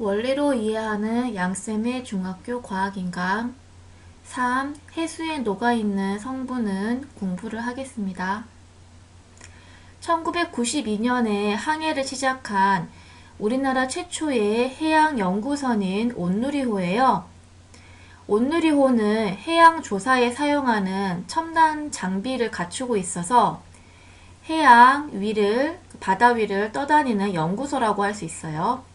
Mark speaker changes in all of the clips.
Speaker 1: 원리로 이해하는 양쌤의 중학교 과학인강 3. 해수에 녹아있는 성분은 공부를 하겠습니다. 1992년에 항해를 시작한 우리나라 최초의 해양 연구선인 온누리호예요. 온누리호는 해양 조사에 사용하는 첨단 장비를 갖추고 있어서 해양 위를 바다 위를 떠다니는 연구소라고 할 수 있어요.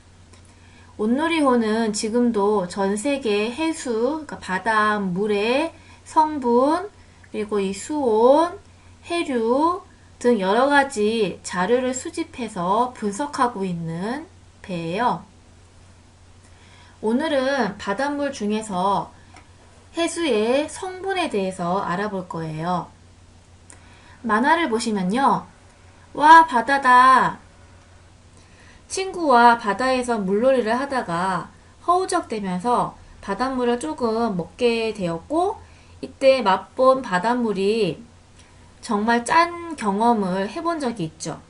Speaker 1: 온누리호는 지금도 전 세계 해수, 그러니까 바닷물의 성분, 그리고 이 수온, 해류 등 여러 가지 자료를 수집해서 분석하고 있는 배예요. 오늘은 바닷물 중에서 해수의 성분에 대해서 알아볼 거예요. 만화를 보시면요. 와, 바다다. 친구와 바다에서 물놀이를 하다가 허우적대면서 바닷물을 조금 먹게 되었고, 이때 맛본 바닷물이 정말 짠 경험을 해본 적이 있죠.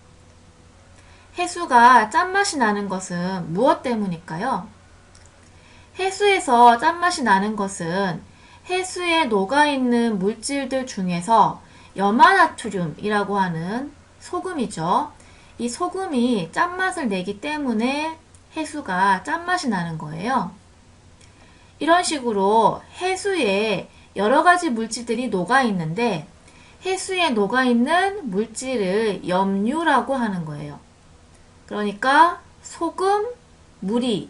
Speaker 1: 해수가 짠맛이 나는 것은 무엇 때문일까요? 해수에서 짠맛이 나는 것은 해수에 녹아있는 물질들 중에서 염화나트륨이라고 하는 소금이죠. 이 소금이 짠맛을 내기 때문에 해수가 짠맛이 나는 거예요. 이런 식으로 해수에 여러 가지 물질들이 녹아 있는데 해수에 녹아 있는 물질을 염류라고 하는 거예요. 그러니까 소금, 물이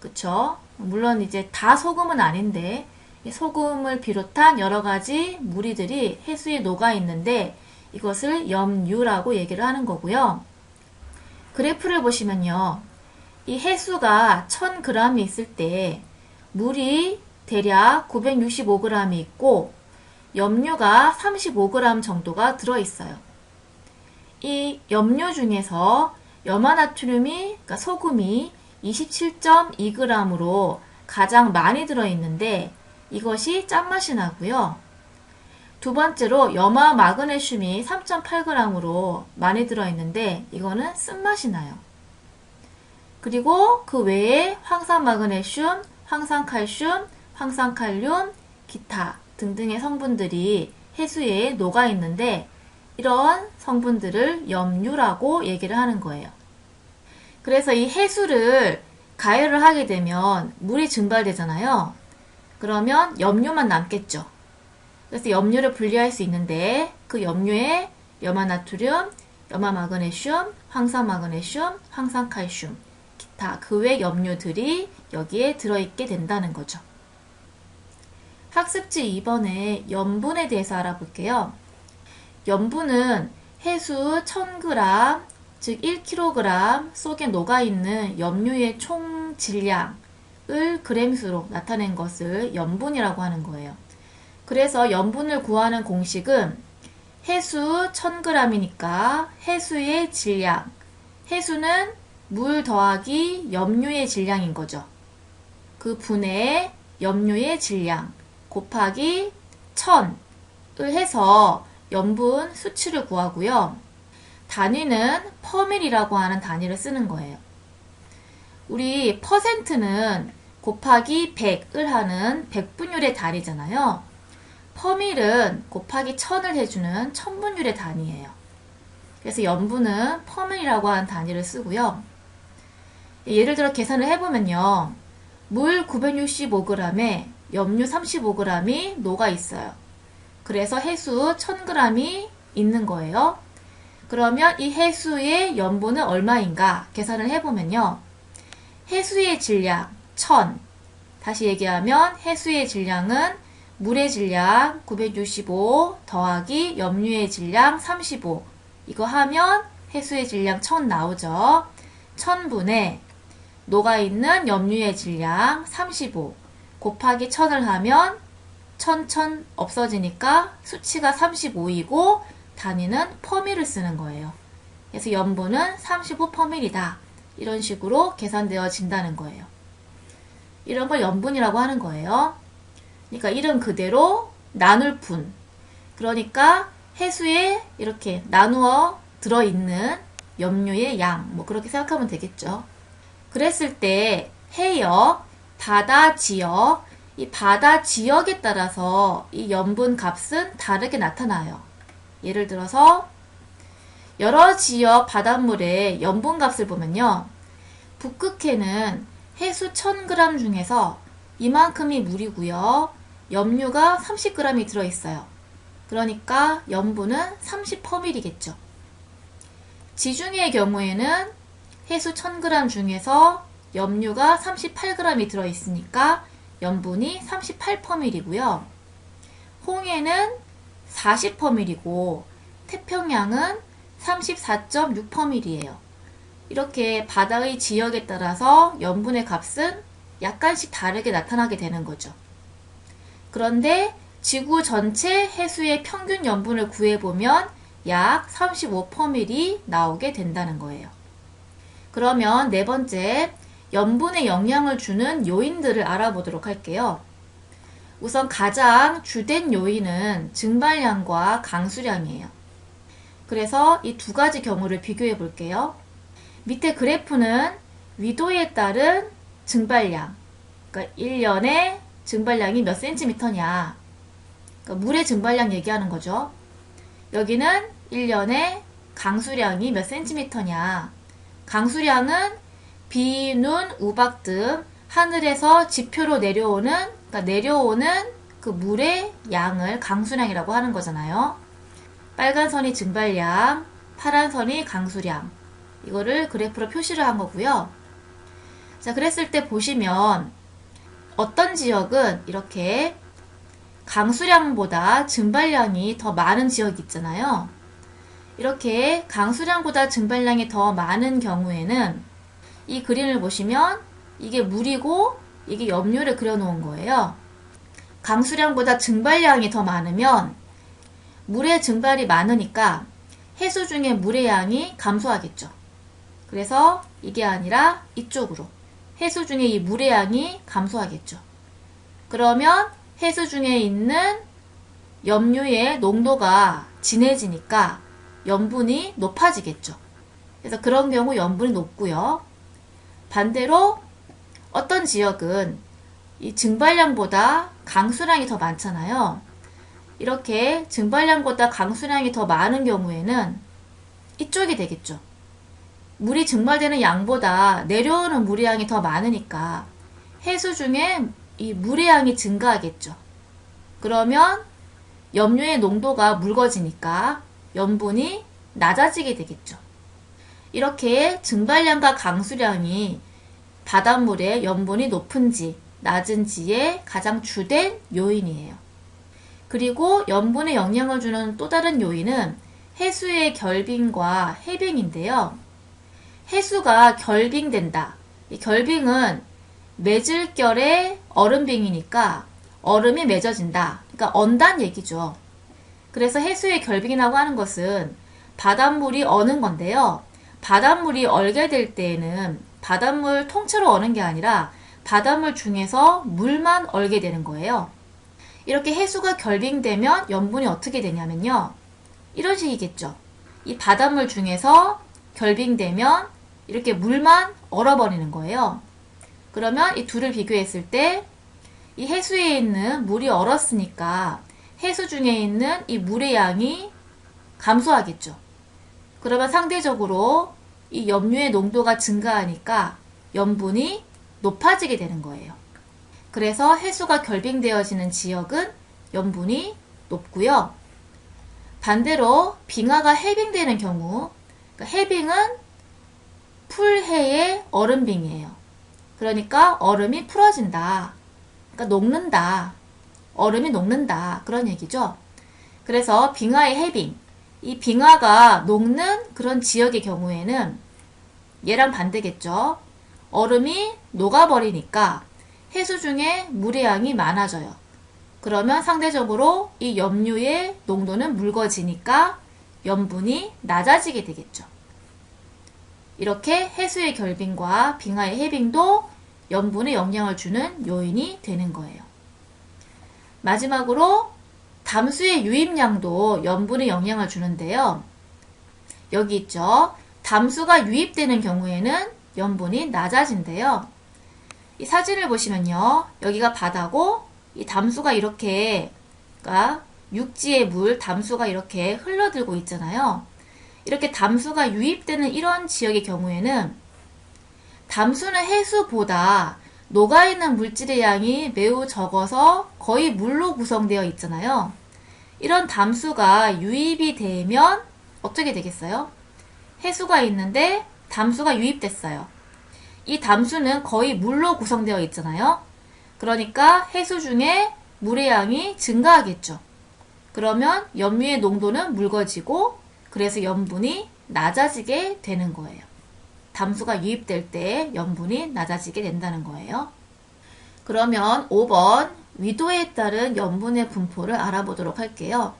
Speaker 1: 그쵸? 물론 이제 다 소금은 아닌데 소금을 비롯한 여러 가지 무리들이 해수에 녹아 있는데 이것을 염유라고 얘기를 하는 거고요. 그래프를 보시면요. 이 해수가 1000g이 있을 때 물이 대략 965g이 있고 염류가 35g 정도가 들어있어요. 이 염류 중에서 염화나트륨이, 그러니까 소금이 27.2g으로 가장 많이 들어있는데 이것이 짠맛이 나고요. 두 번째로 염화 마그네슘이 3.8g으로 많이 들어있는데 이거는 쓴맛이 나요. 그리고 그 외에 황산 마그네슘, 황산 칼슘, 황산 칼륨, 기타 등등의 성분들이 해수에 녹아 있는데 이런 성분들을 염류라고 얘기를 하는 거예요. 그래서 이 해수를 가열을 하게 되면 물이 증발되잖아요. 그러면 염료만 남겠죠. 그래서 염료를 분리할 수 있는데 그 염료에 염화나트륨, 염화마그네슘, 황산마그네슘, 황산칼슘, 기타 그 외 염료들이 여기에 들어있게 된다는 거죠. 학습지 2번에 염분에 대해서 알아볼게요. 염분은 해수 1000g, 즉 1kg 속에 녹아있는 염류의 총 질량을 그램수로 나타낸 것을 염분이라고 하는 거예요. 그래서 염분을 구하는 공식은 해수 1000g이니까 해수의 질량, 해수는 물 더하기 염류의 질량인 거죠. 그 분의 염류의 질량 곱하기 1000을 해서 염분 수치를 구하고요. 단위는 퍼밀이라고 하는 단위를 쓰는 거예요. 우리 퍼센트는 곱하기 100을 하는 백분율의 단위잖아요. 퍼밀은 곱하기 1000을 해주는 천분율의 단위예요. 그래서 염분은 퍼밀이라고 하는 단위를 쓰고요. 예를 들어 계산을 해보면요. 물 965g에 염류 35g이 녹아 있어요. 그래서 해수 1000g이 있는 거예요. 그러면 이 해수의 염분은 얼마인가 계산을 해보면요. 해수의 질량 1000 다시 얘기하면 해수의 질량은 물의 질량 965 더하기 염류의 질량 35 이거 하면 해수의 질량 1000 나오죠. 1000분의 녹아있는 염류의 질량 35 곱하기 1000을 하면 1000, 1000 없어지니까 수치가 35이고 단위는 퍼밀을 쓰는 거예요. 그래서 염분은 35 퍼밀이다. 이런 식으로 계산되어진다는 거예요. 이런 걸 염분이라고 하는 거예요. 그러니까 이름 그대로 나눌 분. 그러니까 해수에 이렇게 나누어 들어있는 염류의 양. 뭐 그렇게 생각하면 되겠죠. 그랬을 때 해역, 바다 지역, 이 바다 지역에 따라서 이 염분 값은 다르게 나타나요. 예를 들어서 여러 지역 바닷물의 염분 값을 보면요. 북극해는 해수 1000g 중에서 이만큼이 물이고요. 염류가 30g이 들어있어요. 그러니까 염분은 30%이겠죠. 지중해의 경우에는 해수 1000g 중에서 염류가 38g이 들어있으니까 염분이 38%이고요. 홍해는 40%이고 태평양은 34.6%이에요. 이렇게 바다의 지역에 따라서 염분의 값은 약간씩 다르게 나타나게 되는 거죠. 그런데 지구 전체 해수의 평균 염분을 구해보면 약 35%이 나오게 된다는 거예요. 그러면 네 번째, 염분에 영향을 주는 요인들을 알아보도록 할게요. 우선 가장 주된 요인은 증발량과 강수량이에요. 그래서 이 두 가지 경우를 비교해 볼게요. 밑에 그래프는 위도에 따른 증발량, 그러니까 1년에 증발량이 몇 센티미터냐. 그러니까 물의 증발량 얘기하는 거죠. 여기는 1년에 강수량이 몇 센티미터냐. 강수량은 비, 눈, 우박 등 하늘에서 지표로 내려오는, 그러니까 내려오는 그 물의 양을 강수량이라고 하는 거잖아요. 빨간 선이 증발량, 파란 선이 강수량. 이거를 그래프로 표시를 한 거고요. 자, 그랬을 때 보시면 어떤 지역은 이렇게 강수량보다 증발량이 더 많은 지역이 있잖아요. 이렇게 강수량보다 증발량이 더 많은 경우에는 이 그림을 보시면 이게 물이고 이게 염료를 그려놓은 거예요. 강수량보다 증발량이 더 많으면 물의 증발이 많으니까 해수 중에 물의 양이 감소하겠죠. 그래서 이게 아니라 이쪽으로 해수 중에 이 물의 양이 감소하겠죠. 그러면 해수 중에 있는 염류의 농도가 진해지니까 염분이 높아지겠죠. 그래서 그런 경우 염분이 높고요. 반대로 어떤 지역은 이 증발량보다 강수량이 더 많잖아요. 이렇게 증발량보다 강수량이 더 많은 경우에는 이쪽이 되겠죠. 물이 증발되는 양보다 내려오는 물의 양이 더 많으니까 해수 중에 이 물의 양이 증가하겠죠. 그러면 염료의 농도가 묽어지니까 염분이 낮아지게 되겠죠. 이렇게 증발량과 강수량이 바닷물의 염분이 높은지 낮은지의 가장 주된 요인이에요. 그리고 염분에 영향을 주는 또 다른 요인은 해수의 결빙과 해빙인데요. 해수가 결빙된다. 이 결빙은 맺을 결의 얼음빙이니까 얼음이 맺어진다. 그러니까 언단 얘기죠. 그래서 해수의 결빙이라고 하는 것은 바닷물이 어는 건데요. 바닷물이 얼게 될 때에는 바닷물 통째로 어는 게 아니라 바닷물 중에서 물만 얼게 되는 거예요. 이렇게 해수가 결빙되면 염분이 어떻게 되냐면요. 이런 식이겠죠. 이 바닷물 중에서 결빙되면 이렇게 물만 얼어버리는 거예요. 그러면 이 둘을 비교했을 때 이 해수에 있는 물이 얼었으니까 해수 중에 있는 이 물의 양이 감소하겠죠. 그러면 상대적으로 이 염류의 농도가 증가하니까 염분이 높아지게 되는 거예요. 그래서 해수가 결빙되어지는 지역은 염분이 높고요. 반대로 빙하가 해빙되는 경우, 그러니까 해빙은 풀해의 얼음빙이에요. 그러니까 얼음이 풀어진다. 그러니까 녹는다. 얼음이 녹는다. 그런 얘기죠. 그래서 빙하의 해빙. 이 빙하가 녹는 그런 지역의 경우에는 얘랑 반대겠죠. 얼음이 녹아버리니까 해수 중에 물의 양이 많아져요. 그러면 상대적으로 이 염류의 농도는 묽어지니까 염분이 낮아지게 되겠죠. 이렇게 해수의 결빙과 빙하의 해빙도 염분에 영향을 주는 요인이 되는 거예요. 마지막으로 담수의 유입량도 염분에 영향을 주는데요. 여기 있죠. 담수가 유입되는 경우에는 염분이 낮아진대요. 이 사진을 보시면요. 여기가 바다고 이 담수가 이렇게 그러니까 육지의 물 담수가 이렇게 흘러들고 있잖아요. 이렇게 담수가 유입되는 이런 지역의 경우에는 담수는 해수보다 녹아있는 물질의 양이 매우 적어서 거의 물로 구성되어 있잖아요. 이런 담수가 유입이 되면 어떻게 되겠어요? 해수가 있는데 담수가 유입됐어요. 이 담수는 거의 물로 구성되어 있잖아요. 그러니까 해수 중에 물의 양이 증가하겠죠. 그러면 염류의 농도는 묽어지고 그래서 염분이 낮아지게 되는 거예요. 담수가 유입될 때 염분이 낮아지게 된다는 거예요. 그러면 5번 위도에 따른 염분의 분포를 알아보도록 할게요.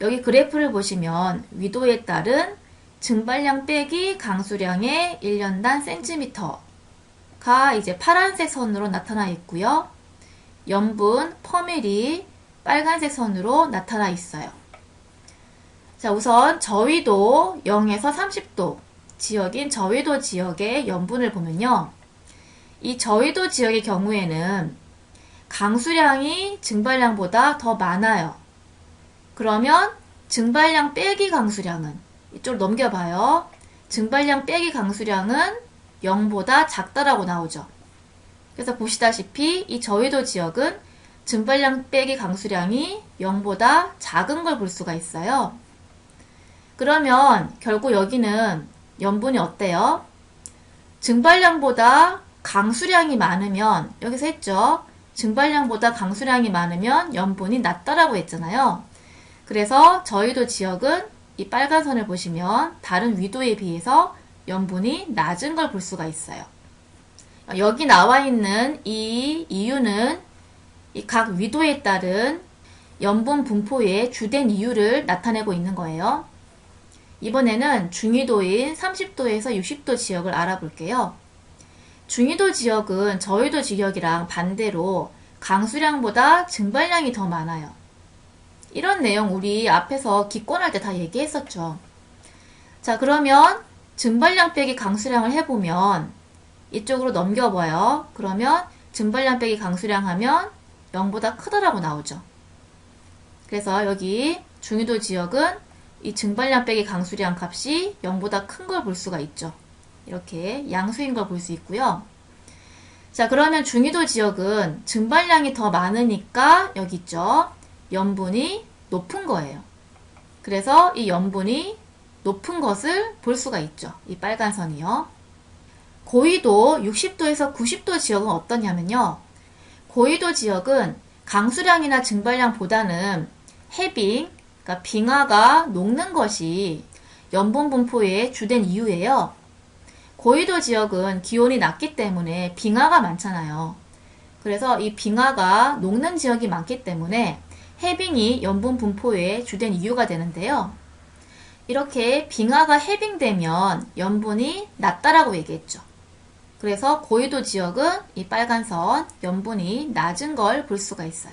Speaker 1: 여기 그래프를 보시면 위도에 따른 증발량 빼기 강수량의 1년단 센티미터가 이제 파란색 선으로 나타나 있고요. 염분 퍼밀이 빨간색 선으로 나타나 있어요. 자, 우선 저위도 0에서 30도 지역인 저위도 지역의 염분을 보면요. 이 저위도 지역의 경우에는 강수량이 증발량보다 더 많아요. 그러면 증발량 빼기 강수량은 이쪽으로 넘겨봐요. 증발량 빼기 강수량은 0보다 작다라고 나오죠. 그래서 보시다시피 이 저위도 지역은 증발량 빼기 강수량이 0보다 작은 걸 볼 수가 있어요. 그러면 결국 여기는 염분이 어때요? 증발량보다 강수량이 많으면 여기서 했죠. 증발량보다 강수량이 많으면 염분이 낮다라고 했잖아요. 그래서 저희도 지역은 이 빨간 선을 보시면 다른 위도에 비해서 염분이 낮은 걸 볼 수가 있어요. 여기 나와 있는 이 이유는 이 각 위도에 따른 염분 분포의 주된 이유를 나타내고 있는 거예요. 이번에는 중위도인 30도에서 60도 지역을 알아볼게요. 중위도 지역은 저위도 지역이랑 반대로 강수량보다 증발량이 더 많아요. 이런 내용 우리 앞에서 기권할 때 다 얘기했었죠. 자, 그러면 증발량 빼기 강수량을 해보면 이쪽으로 넘겨봐요. 그러면 증발량 빼기 강수량 하면 0보다 크다라고 나오죠. 그래서 여기 중위도 지역은 이 증발량 빼기 강수량 값이 0보다 큰 걸 볼 수가 있죠. 이렇게 양수인 걸 볼 수 있고요. 자, 그러면 중위도 지역은 증발량이 더 많으니까 여기 있죠. 염분이 높은 거예요. 그래서 이 염분이 높은 것을 볼 수가 있죠. 이 빨간 선이요. 고위도 60도에서 90도 지역은 어떠냐면요. 고위도 지역은 강수량이나 증발량보다는 해빙, 그러니까 빙하가 녹는 것이 염분 분포의 주된 이유예요. 고위도 지역은 기온이 낮기 때문에 빙하가 많잖아요. 그래서 이 빙하가 녹는 지역이 많기 때문에 해빙이 염분 분포의 주된 이유가 되는데요. 이렇게 빙하가 해빙되면 염분이 낮다라고 얘기했죠. 그래서 고위도 지역은 이 빨간 선 염분이 낮은 걸 볼 수가 있어요.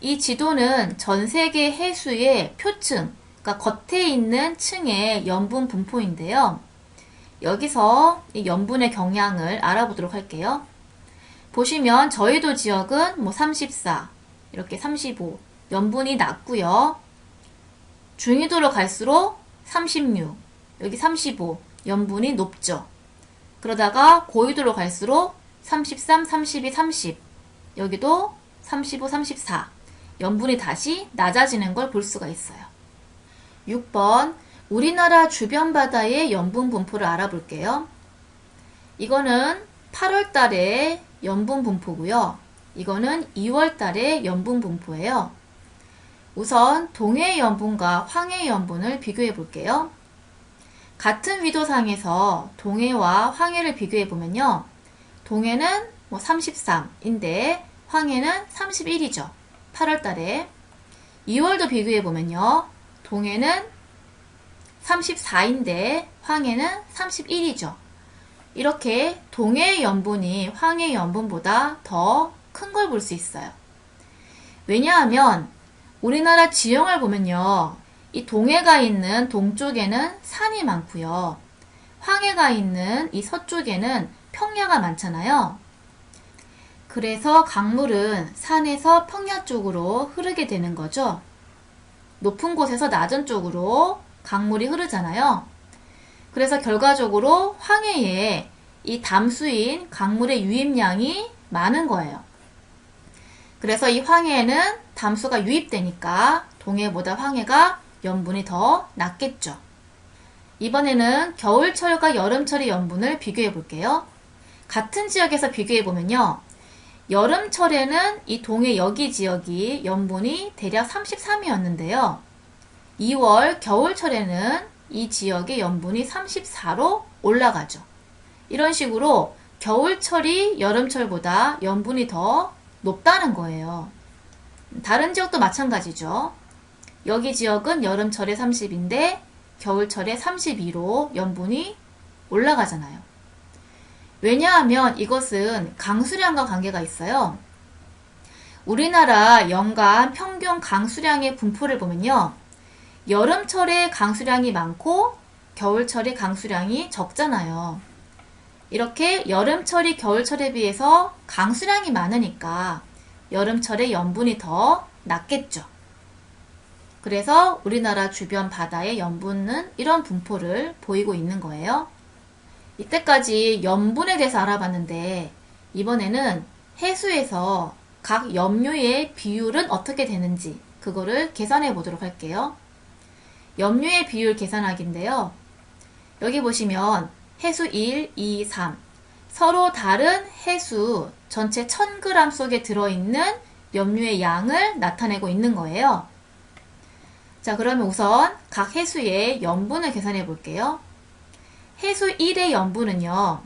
Speaker 1: 이 지도는 전 세계 해수의 표층, 그러니까 겉에 있는 층의 염분 분포인데요. 여기서 이 염분의 경향을 알아보도록 할게요. 보시면 저희도 지역은 뭐 34, 이렇게 35, 염분이 낮고요. 중위도로 갈수록 36, 여기 35, 염분이 높죠. 그러다가 고위도로 갈수록 33, 32, 30, 여기도 35, 34, 염분이 다시 낮아지는 걸 볼 수가 있어요. 6번 우리나라 주변 바다의 염분 분포를 알아볼게요. 이거는 8월 달에 염분 분포고요. 이거는 2월 달에 염분 분포예요. 우선 동해 염분과 황해 염분을 비교해 볼게요. 같은 위도상에서 동해와 황해를 비교해 보면요. 동해는 뭐 33인데 황해는 31이죠. 8월 달에 2월도 비교해 보면요. 동해는 34인데 황해는 31이죠. 이렇게 동해의 염분이 황해의 염분보다 더 큰 걸 볼 수 있어요. 왜냐하면 우리나라 지형을 보면요. 이 동해가 있는 동쪽에는 산이 많고요. 황해가 있는 이 서쪽에는 평야가 많잖아요. 그래서 강물은 산에서 평야 쪽으로 흐르게 되는 거죠. 높은 곳에서 낮은 쪽으로 강물이 흐르잖아요. 그래서 결과적으로 황해에 이 담수인 강물의 유입량이 많은 거예요. 그래서 이 황해에는 담수가 유입되니까 동해보다 황해가 염분이 더 낮겠죠. 이번에는 겨울철과 여름철의 염분을 비교해 볼게요. 같은 지역에서 비교해 보면요. 여름철에는 이 동해 여기 지역이 염분이 대략 33이었는데요. 2월 겨울철에는 이 지역의 염분이 34로 올라가죠. 이런 식으로 겨울철이 여름철보다 염분이 더 높다는 거예요. 다른 지역도 마찬가지죠. 여기 지역은 여름철에 30인데 겨울철에 32로 염분이 올라가잖아요. 왜냐하면 이것은 강수량과 관계가 있어요. 우리나라 연간 평균 강수량의 분포를 보면요. 여름철에 강수량이 많고 겨울철에 강수량이 적잖아요. 이렇게 여름철이 겨울철에 비해서 강수량이 많으니까 여름철에 염분이 더 낮겠죠. 그래서 우리나라 주변 바다의 염분은 이런 분포를 보이고 있는 거예요. 이때까지 염분에 대해서 알아봤는데 이번에는 해수에서 각 염류의 비율은 어떻게 되는지 그거를 계산해 보도록 할게요. 염류의 비율 계산하기인데요. 여기 보시면 해수 1, 2, 3 서로 다른 해수 전체 1000g 속에 들어있는 염류의 양을 나타내고 있는 거예요. 자, 그러면 우선 각 해수의 염분을 계산해 볼게요. 해수 1의 염분은요.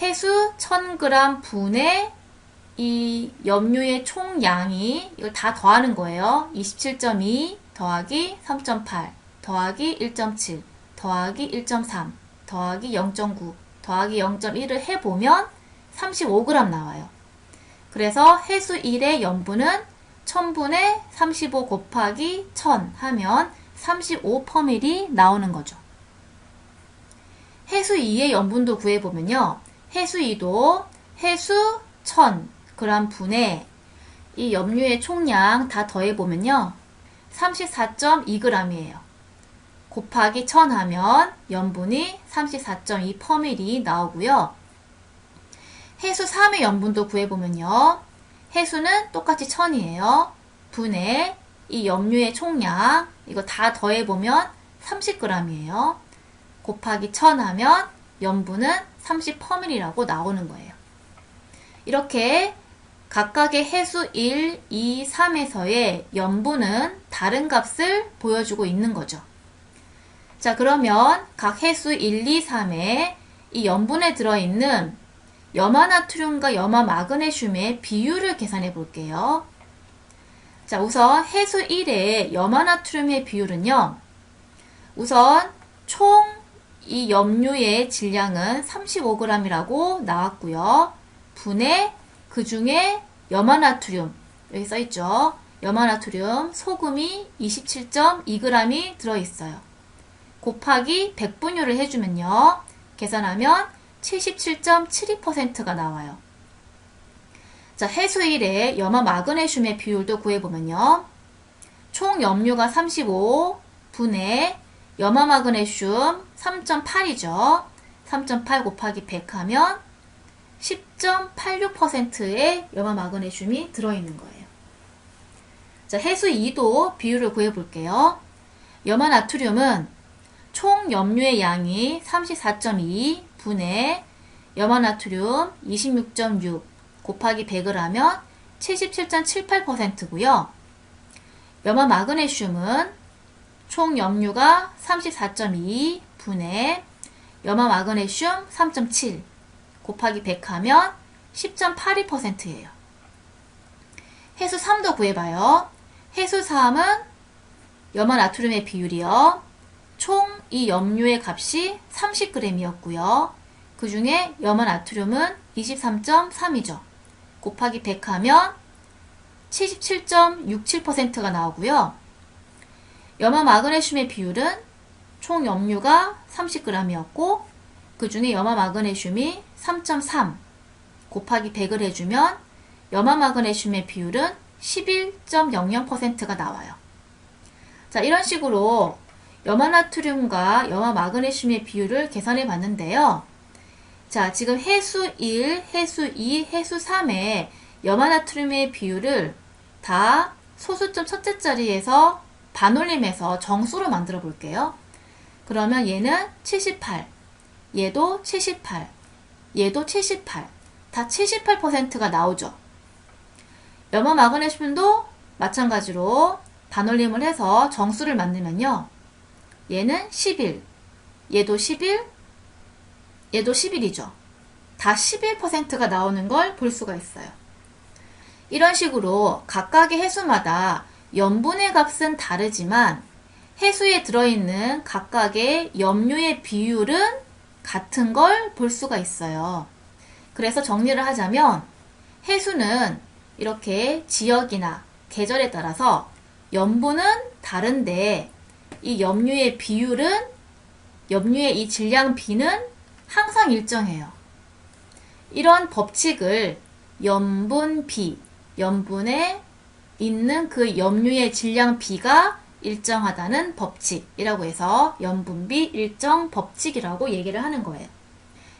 Speaker 1: 해수 1000g 분의 이 염류의 총량이 이걸 다 더하는 거예요. 27.2 더하기 3.8 더하기 1.7 더하기 1.3 더하기 0.9 더하기 0.1을 해보면 35g 나와요. 그래서 해수 1의 염분은 1000분의 35 곱하기 1000 하면 35%이 나오는 거죠. 해수 2의 염분도 구해보면요. 해수 2도 해수 1000g 분의 이 염류의 총량 다 더해보면요. 34.2g이에요. 곱하기 1000 하면 염분이 34.2%이 나오고요. 해수 3의 염분도 구해보면요. 해수는 똑같이 1000이에요. 분의 이 염류의 총량 이거 다 더해보면 30g이에요. 곱하기 1000 하면 염분은 30%이라고 나오는 거예요. 이렇게 각각의 해수 1, 2, 3에서의 염분은 다른 값을 보여주고 있는 거죠. 자, 그러면 각 해수 1, 2, 3에 이 염분에 들어있는 염화나트륨과 염화마그네슘의 비율을 계산해 볼게요. 자, 우선 해수 1의 염화나트륨의 비율은요. 우선 총 이 염류의 질량은 35g이라고 나왔고요. 분의 그 중에 염화나트륨 여기 써 있죠. 염화나트륨 소금이 27.2g이 들어 있어요. 곱하기 100분율을 해주면요. 계산하면 77.72%가 나와요. 자, 해수일의 염화 마그네슘의 비율도 구해보면요. 총 염류가 35 분의 염화 마그네슘 3.8이죠. 3.8 곱하기 100 하면 10.86%의 염화 마그네슘이 들어있는 거예요. 자, 해수 2도 비율을 구해볼게요. 염화 나트륨은 총 염류의 양이 34.2 분의 염화 나트륨 26.6 곱하기 100을 하면 77.78%고요. 염화 마그네슘은 총 염류가 34.2 분의 염화 마그네슘 3.7 곱하기 100 하면 10.82%예요. 해수 3도 구해봐요. 해수 3은 염화 나트륨의 비율이요. 총 이 염류의 값이 30g이었고요. 그 중에 염화 나트륨은 23.3이죠. 곱하기 100 하면 77.67%가 나오고요. 염화 마그네슘의 비율은 총 염류가 30g이었고 그 중에 염화 마그네슘이 3.3 곱하기 100을 해주면 염화 마그네슘의 비율은 11.00%가 나와요. 자, 이런 식으로 염화 나트륨과 염화 마그네슘의 비율을 계산해 봤는데요. 자, 지금 해수 1, 해수 2, 해수 3의 염화 나트륨의 비율을 다 소수점 첫째 자리에서 반올림해서 정수로 만들어 볼게요. 그러면 얘는 78, 얘도 78, 얘도 78, 다 78%가 나오죠. 염화 마그네슘도 마찬가지로 반올림을 해서 정수를 만들면요. 얘는 11, 얘도 11, 얘도 11이죠. 다 11%가 나오는 걸 볼 수가 있어요. 이런 식으로 각각의 해수마다 염분의 값은 다르지만 해수에 들어있는 각각의 염료의 비율은 같은 걸 볼 수가 있어요. 그래서 정리를 하자면 해수는 이렇게 지역이나 계절에 따라서 염분은 다른데 이 염료의 비율은 염료의 이 질량 비는 항상 일정해요. 이런 법칙을 염분비, 염분에 있는 그 염료의 질량 비가 일정하다는 법칙이라고 해서 염분비 일정 법칙이라고 얘기를 하는 거예요.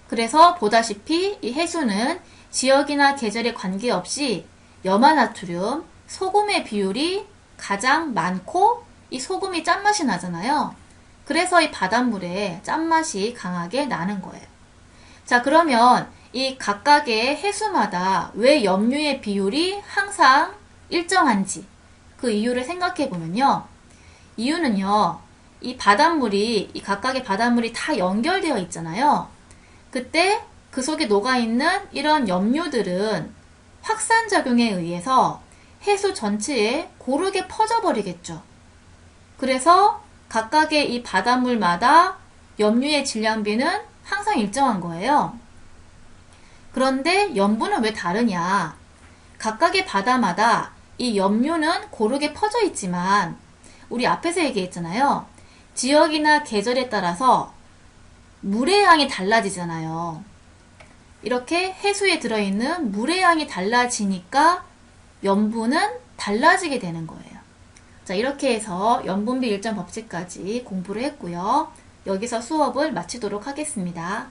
Speaker 1: 그래서 보다시피 이 해수는 지역이나 계절에 관계없이 염화나트륨, 소금의 비율이 가장 많고 이 소금이 짠맛이 나잖아요. 그래서 이 바닷물에 짠맛이 강하게 나는 거예요. 자, 그러면 이 각각의 해수마다 왜 염류의 비율이 항상 일정한지 그 이유를 생각해 보면요. 이유는요. 이 바닷물이 이 각각의 바닷물이 다 연결되어 있잖아요. 그때 그 속에 녹아 있는 이런 염료들은 확산 작용에 의해서 해수 전체에 고르게 퍼져 버리겠죠. 그래서 각각의 이 바닷물마다 염류의 질량비는 항상 일정한 거예요. 그런데 염분은 왜 다르냐? 각각의 바다마다 이 염료는 고르게 퍼져 있지만 우리 앞에서 얘기했잖아요. 지역이나 계절에 따라서 물의 양이 달라지잖아요. 이렇게 해수에 들어있는 물의 양이 달라지니까 염분은 달라지게 되는 거예요. 자, 이렇게 해서 염분비 일정 법칙까지 공부를 했고요. 여기서 수업을 마치도록 하겠습니다.